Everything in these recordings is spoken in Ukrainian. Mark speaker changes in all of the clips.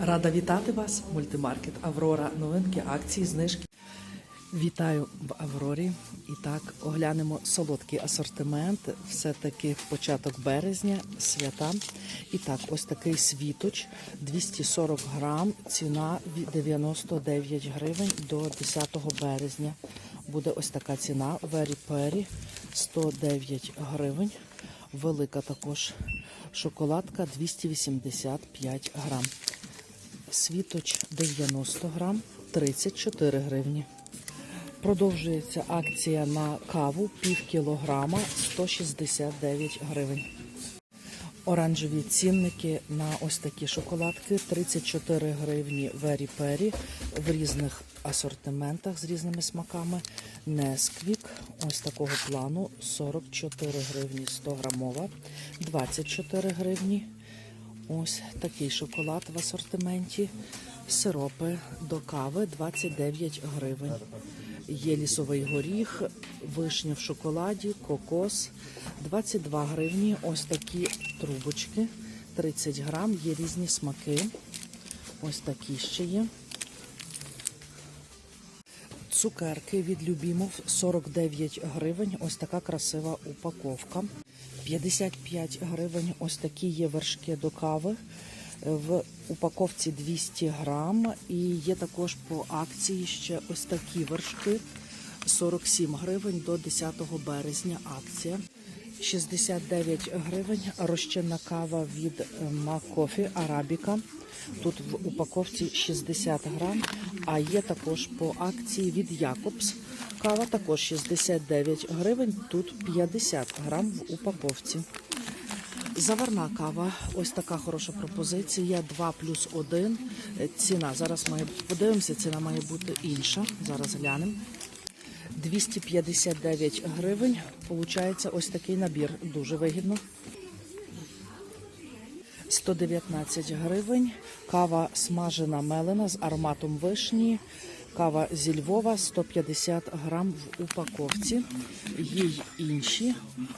Speaker 1: Рада вітати вас, мультимаркет Аврора. Новинки, акції, знижки. Вітаю в Аврорі. І так, оглянемо солодкий асортимент. Все-таки початок березня, свята. І так, ось такий світоч 240 грам, ціна від 99 гривень до 10 березня. Буде ось така ціна. Вері Пері 109 гривень. Велика також шоколадка 285 грам. Світоч 90 грам 34 гривні. Продовжується акція на каву пів кілограма 169 гривень. Оранжеві цінники на ось такі шоколадки 34 гривні Вері Пері в різних асортиментах з різними смаками. Несквік ось такого плану 44 гривні 100 грамова, 24 гривні. Ось такий шоколад в асортименті. Сиропи до кави 29 гривень. Є лісовий горіх, вишня в шоколаді, кокос 22 гривні. Ось такі трубочки 30 грам. Є різні смаки. Ось такі ще є. Цукерки від Любімов 49 гривень. Ось така красива упаковка. 55 гривень. Ось такі є вершки до кави. В упаковці 200 грам. І є також по акції ще ось такі вершки. 47 гривень до 10 березня. Акція. 69 гривень. Розчинна кава від Макофі Арабіка. Тут в упаковці 60 грам. А є також по акції від Якобс. Кава також 69 гривень. Тут 50 грам в упаковці. Заварна кава, ось така хороша пропозиція. 2 плюс 1. Ціна зараз має подивимося, ціна має бути інша. Зараз глянемо. 259 гривень. Получається ось такий набір. Дуже вигідно. 119 гривень. Кава смажена мелена з ароматом вишні. Кава зі Львова 150 грам в упаковці. Є й інші.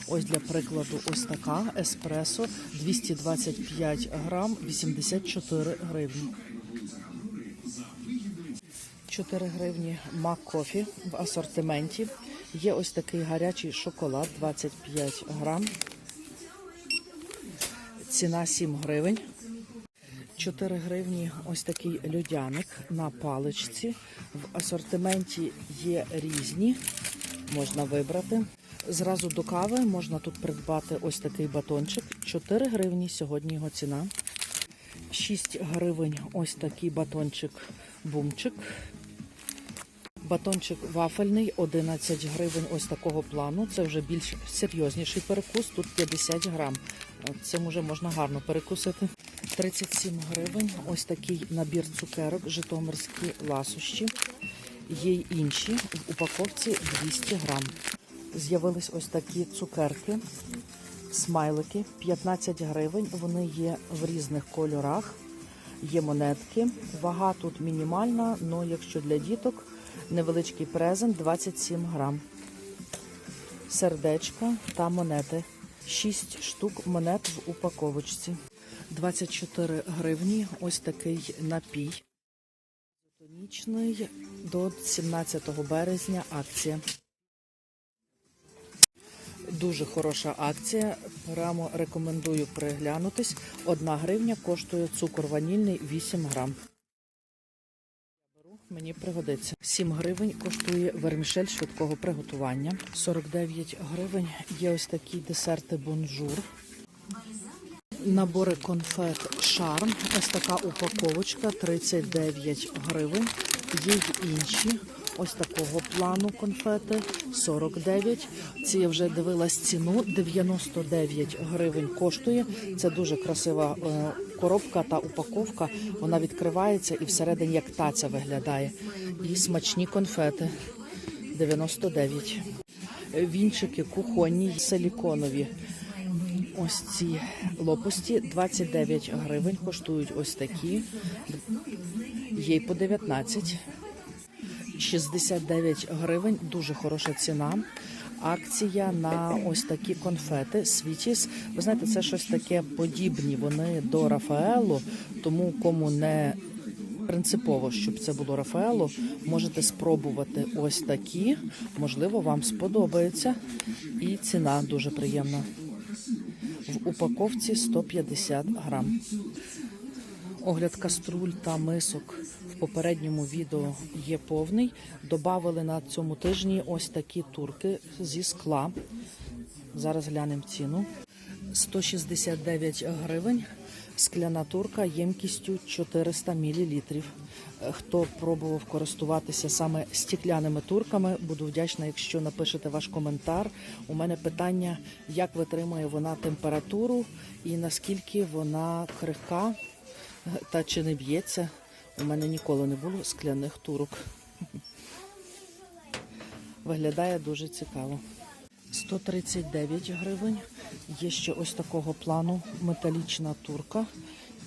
Speaker 1: Ось для прикладу, ось така еспресо 225 грам, 84 гривні. 4 гривні Мак Кофі в асортименті. Є ось такий гарячий шоколад 25 грам. Ціна 7 гривень. 4 гривні ось такий льодяник на паличці. В асортименті є різні, можна вибрати. Зразу до кави можна тут придбати ось такий батончик. 4 гривні сьогодні його ціна. 6 гривень ось такий батончик бумчик. Батончик вафельний 11 гривень ось такого плану. Це вже більш серйозніший перекус. Тут 50 грам. Цим вже можна гарно перекусити. 37 гривень. Ось такий набір цукерок, житомирські ласощі. Є й інші в упаковці 200 грам. З'явились ось такі цукерки, смайлики 15 гривень. Вони є в різних кольорах. Є монетки. Вага тут мінімальна, але якщо для діток невеличкий презент 27 грам. Сердечка та монети. 6 штук монет в упаковочці. 24 гривні. Ось такий напій. Тонічний до 17 березня акція. Дуже хороша акція. Прямо рекомендую приглянутись. Одна гривня коштує цукор ванільний 8 грам. Мені пригодиться. 7 гривень коштує вермішель швидкого приготування. 49 гривень є ось такі десерти бонжур. Набори конфет Шарм. Ось така упаковочка 39 гривень. Є й інші. Ось такого плану конфети 49. Ці я вже дивилась ціну. 99 гривень коштує. Це дуже красива е, коробка та упаковка. Вона відкривається і всередині як таця виглядає. І смачні конфети 99. Вінчики кухонні, силіконові. Ось ці лопасті 29 гривень коштують ось такі. Є й по 19. 69 гривень, дуже хороша ціна. акція на ось такі конфети Світіс. Ви знаєте, це щось таке подібні. Вони до Рафаелу, тому кому не принципово, щоб це було Рафаело, можете спробувати ось такі. Можливо, вам сподобається. І ціна дуже приємна. В упаковці 150 грам. Огляд каструль та мисок попередньому відео є повний. Добавили на цьому тижні ось такі турки зі скла. Зараз глянемо ціну. 169 гривень. Скляна турка ємкістю 400 мл. Хто пробував користуватися саме стеклянними турками, буду вдячна, якщо напишете ваш коментар. У мене питання, як витримує вона температуру і наскільки вона крихка та чи не б'ється. У мене ніколи не було скляних турок. Виглядає дуже цікаво. 139 гривень. Є ще ось такого плану металічна турка.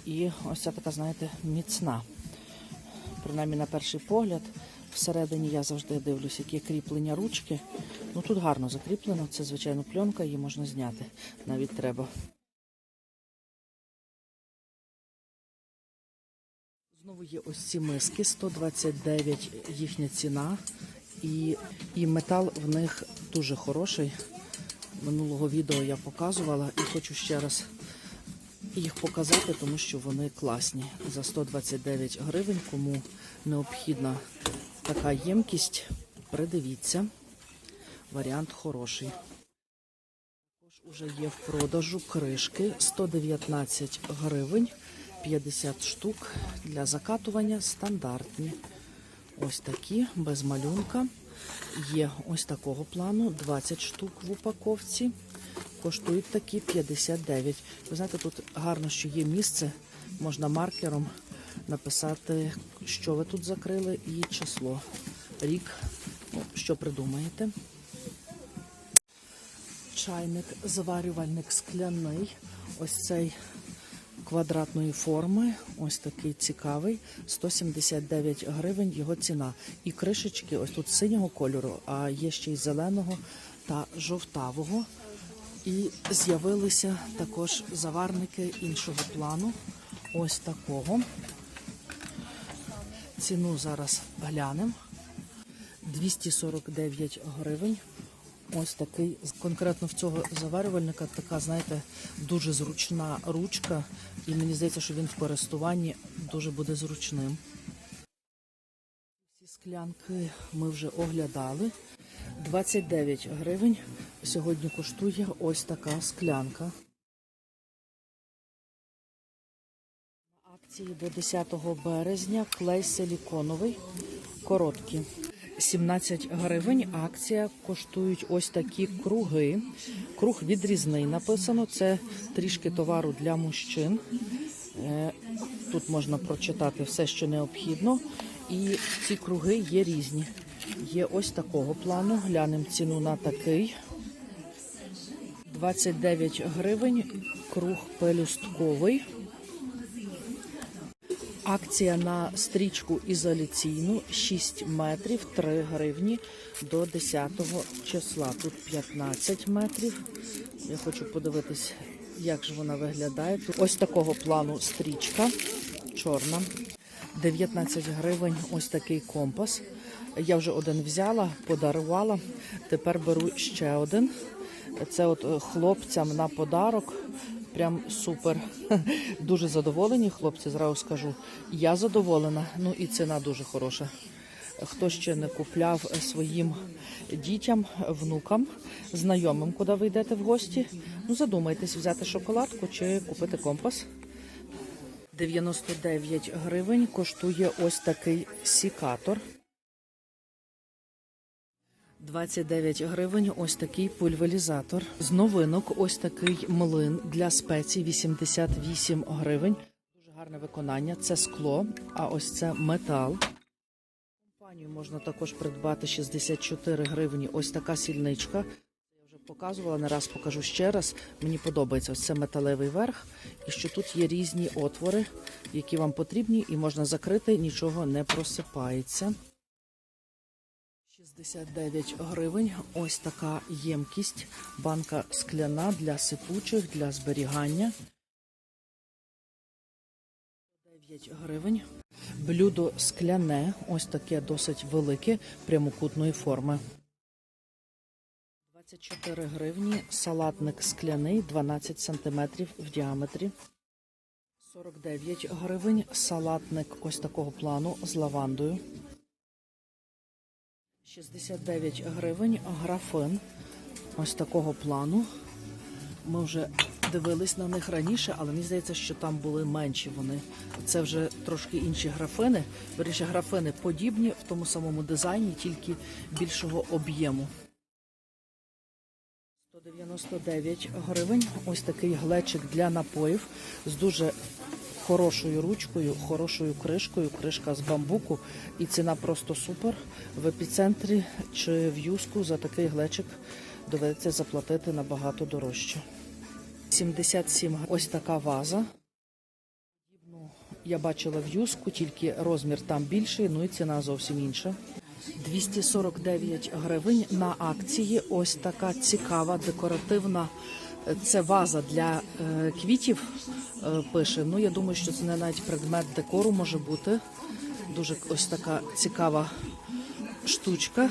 Speaker 1: І ось ця така, знаєте, міцна. Принаймні на перший погляд. Всередині я завжди дивлюсь, які кріплення ручки. Ну тут гарно закріплено. Це, звичайно, пленка, її можна зняти. Навіть треба. Знову є ось ці миски, 129 їхня ціна. І, і метал в них дуже хороший. Минулого відео я показувала і хочу ще раз їх показати, тому що вони класні. За 129 гривень, кому необхідна така ємкість, придивіться. Варіант хороший. Також уже є в продажу кришки 119 гривень, 50 штук для закатування стандартні. Ось такі, без малюнка. Є ось такого плану, 20 штук в упаковці. Коштують такі 59. Ви знаєте, тут гарно, що є місце, можна маркером написати, що ви тут закрили, і число. Рік, ну, що придумаєте. Чайник, заварювальник скляний. Ось цей квадратної форми. Ось такий цікавий. 179 гривень його ціна. І кришечки, ось тут синього кольору, а є ще й зеленого та жовтавого. І з'явилися також заварники іншого плану. Ось такого. Ціну зараз глянемо. 249 гривень. Ось такий конкретно в цього заварювальника така, знаєте, дуже зручна ручка, і мені здається, що він в користуванні дуже буде зручним. Ці склянки ми вже оглядали. 29 гривень. Сьогодні коштує ось така склянка. На акції до 10 березня клей силіконовий, короткий. 17 гривень. Акція коштують ось такі круги. Круг відрізний написано. Це трішки товару для мужчин. Е, Тут можна прочитати все, що необхідно. І ці круги є різні. Є ось такого плану. Глянемо ціну на такий. 29 гривень. Круг пелюстковий. Акція на стрічку ізоляційну 6 метрів 3 гривні до 10 числа. Тут 15 метрів. Я хочу подивитись, як ж вона виглядає. Ось такого плану стрічка чорна. 19 гривень ось такий компас. Я вже один взяла, подарувала. Тепер беру ще один. Це от е, хлопцям на подарок. Прям супер. Дуже задоволені хлопці, зразу скажу. Я задоволена, ну і ціна дуже хороша. Хто ще не купляв своїм дітям, внукам, знайомим, куди ви йдете в гості, ну задумайтесь, взяти шоколадку чи купити компас. 99 гривень коштує ось такий сікатор. 29 гривень ось такий пульверізатор. З новинок ось такий млин для спецій 88 гривень. Дуже гарне виконання. Це скло, а ось це метал. Компанію можна також придбати 64 гривні. Ось така сільничка. Я вже показувала, не раз покажу ще раз. Мені подобається ось це металевий верх, і що тут є різні отвори, які вам потрібні, і можна закрити, нічого не просипається. 69 гривень. Ось така ємкість. Банка скляна для сипучих, для зберігання. 9 гривень. Блюдо скляне, ось таке досить велике, прямокутної форми. 24 гривні. Салатник скляний, 12 сантиметрів в діаметрі. 49 гривень. Салатник ось такого плану з лавандою. 69 гривень. Графин ось такого плану. Ми вже дивились на них раніше, але мені здається, що там були менші вони. Це вже трошки інші графини. Вірніше, графини подібні в тому самому дизайні, тільки більшого об'єму. 199 гривень. Ось такий глечик для напоїв з дуже хорошою ручкою, хорошою кришкою, кришка з бамбуку. І ціна просто супер. В епіцентрі чи в юску за такий глечик доведеться заплатити набагато дорожче. 77 гривень. Ось така ваза. Я бачила в юску, тільки розмір там більший, ну і ціна зовсім інша. 249 гривень на акції. Ось така цікава декоративна. Це ваза для е, квітів. е, пише. Ну я думаю, що це не навіть предмет декору може бути. Дуже ось така цікава штучка.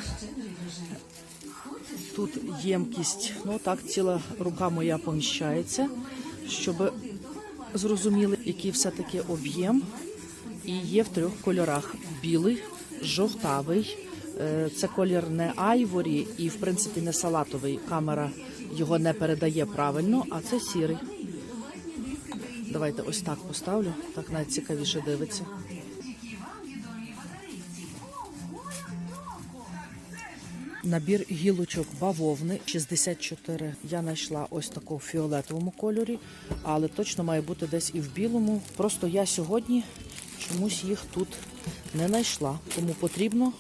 Speaker 1: Тут ємкість, ну так, ціла рука моя поміщається, щоб зрозуміли, який все-таки об'єм. І є в трьох кольорах: білий, жовтавий. Е, Це колір не айворі і, в принципі, не салатовий. Камера його не передає правильно, а це сірий. Давайте ось так поставлю, так навіть цікавіше дивиться. Набір гілочок бавовни 64. Я знайшла ось таку в фіолетовому кольорі, але точно має бути десь і в білому. Просто я сьогодні чомусь їх тут не знайшла. Тому потрібно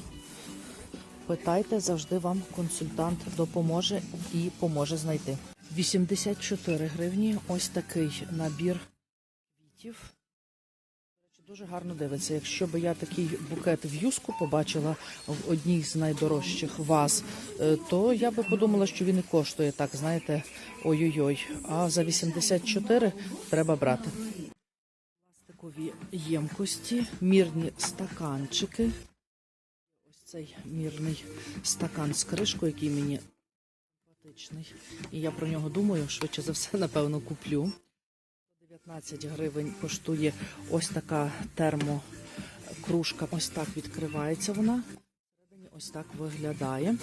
Speaker 1: питайте, завжди вам консультант допоможе і поможе знайти. 84 гривні. Ось такий набір квітів. Дуже гарно дивиться. Якщо б я такий букет в юску побачила в одній з найдорожчих ваз, е, то я би подумала, що він і коштує так, знаєте, ой-ой-ой. А за 84 треба брати. Пластикові ємкості, мірні стаканчики. Цей мірний стакан з кришкою, який мені симпатичний. І я про нього думаю, швидше за все, напевно, куплю. 19 гривень коштує ось така термокружка. Ось так відкривається вона. Ось так виглядає.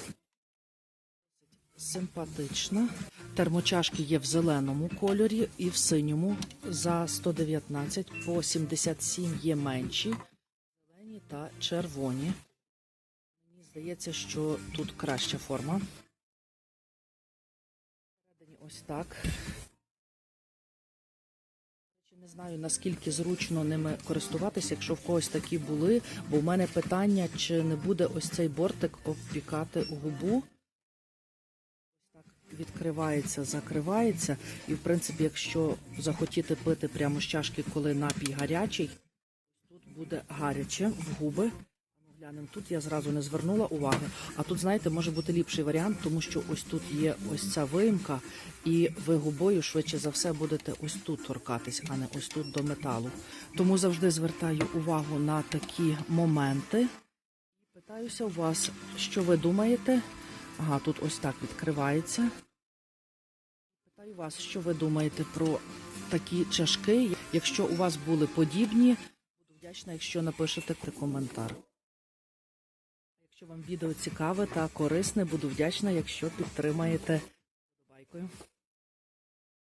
Speaker 1: Симпатична. Термочашки є в зеленому кольорі і в синьому за 119, по 77 є менші, зелені та червоні. Здається, що тут краща форма. Ось так. Не знаю наскільки зручно ними користуватися, якщо в когось такі були. Бо в мене питання, чи не буде ось цей бортик обпікати губу. Ось так відкривається, закривається. І, в принципі, якщо захотіти пити прямо з чашки, коли напій гарячий, тут буде гаряче в губи. Тут я зразу не звернула уваги. А тут, знаєте, може бути ліпший варіант, тому що ось тут є ось ця виїмка, і ви губою швидше за все будете ось тут торкатись, а не ось тут до металу. Тому завжди звертаю увагу на такі моменти. Питаюся у вас, що ви думаєте? Ага, тут ось так відкривається. Питаю вас, що ви думаєте про такі чашки. Якщо у вас були подібні, буду вдячна, якщо напишете коментар. Якщо вам відео цікаве та корисне, буду вдячна, якщо підтримаєте вподобайкою.